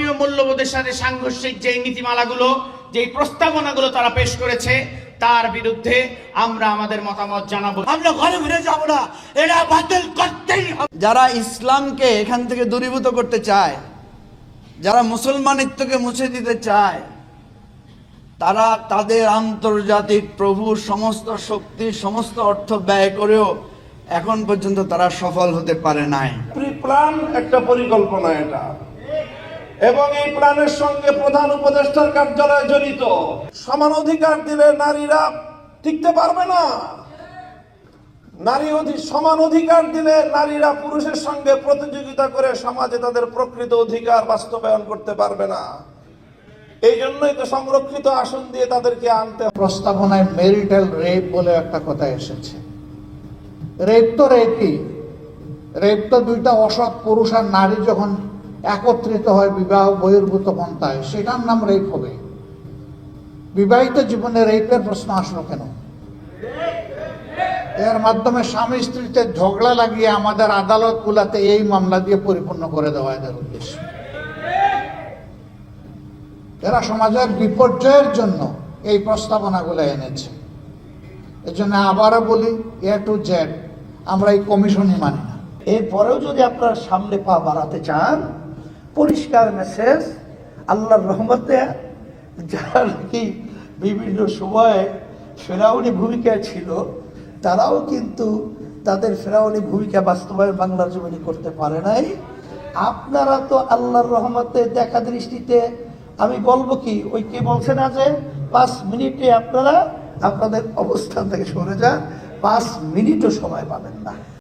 ধর্মীয় মূল্যবোধের সাথে সাংঘর্ষিক যেই নীতিমালাগুলো যেই প্রস্তাবনাগুলো তারা পেশ করেছে তার বিরুদ্ধে আমরা আমাদের মতামত জানাব। আমরা ঘরে ফিরে যাব না। এটা বাতিল করতেই হবে। যারা ইসলামকে এখান থেকে দূরীভূত করতে চায় যারা মুসলমানিত্বকে মুছে দিতে চায় তারা তাদের আন্তর্জাতিক প্রভুর সমস্ত শক্তি সমস্ত অর্থ ব্যয় করেও এখন পর্যন্ত তারা সফল হতে পারে নাই। প্ল্যান একটা পরিকল্পনা এটা। এবং এই প্ল্যানের সঙ্গে প্রধান উপদেষ্টার কার্যালয় জড়িত। সমান অধিকার দিলে নারীরা, টিকতে পারবে না। নারী সমান অধিকার দিলে নারীরা পুরুষের সঙ্গে প্রতিযোগিতা করে সমাজে তাদের প্রকৃত অধিকার বাস্তবায়ন করতে পারবে না। এই জন্যই তো সংরক্ষিত আসন দিয়ে তাদেরকে আনতে প্রস্তাবনায় মেরিটাল রেপ বলে একটা কথা এসেছে। রেপ তো রেপই। রেপ তো দুইটা অসৎ পুরুষ আর নারী যখন একত্রিত হয় বিবাহ বহির্ভূত পন্থায়। সেটার নাম রেপ হবে। বিবাহিত জীবনে রেপের প্রশ্ন আসলো কেন? এর মাধ্যমে স্বামী স্ত্রীতে ঝগড়া লাগিয়ে আমাদের আদালত গুলাতে এই মামলা দিয়ে পরিপূর্ণ করে দেওয়া এদের উদ্দেশ্য। এরা সমাজের বিপর্যয়ের জন্য এই প্রস্তাবনাগুলো এনেছে। এই জন্য আবারও বলি এ টু জেড আমরা এই কমিশনই মানি না। এরপরেও যদি আপনারা সামনে পা বাড়াতে চান পরিষ্কার মেসেজ আল্লাহর রহমতে যারা নাকি বিভিন্ন সময়ে ফেরাউনি ভূমিকা ছিল, তারাও কিন্তু তাদের ফেরাউনি ভূমিকা বাস্তবায়ন বাংলার জমিনে করতে পারে নাই। আপনারা তো আল্লাহর রহমতে দেখা দৃষ্টিতে, আমি বলব কি, ওই কে বলছে না যে, পাঁচ মিনিটে আপনারা আপনাদের অবস্থান থেকে সরে যান, পাঁচ মিনিটও সময় পাবেন না।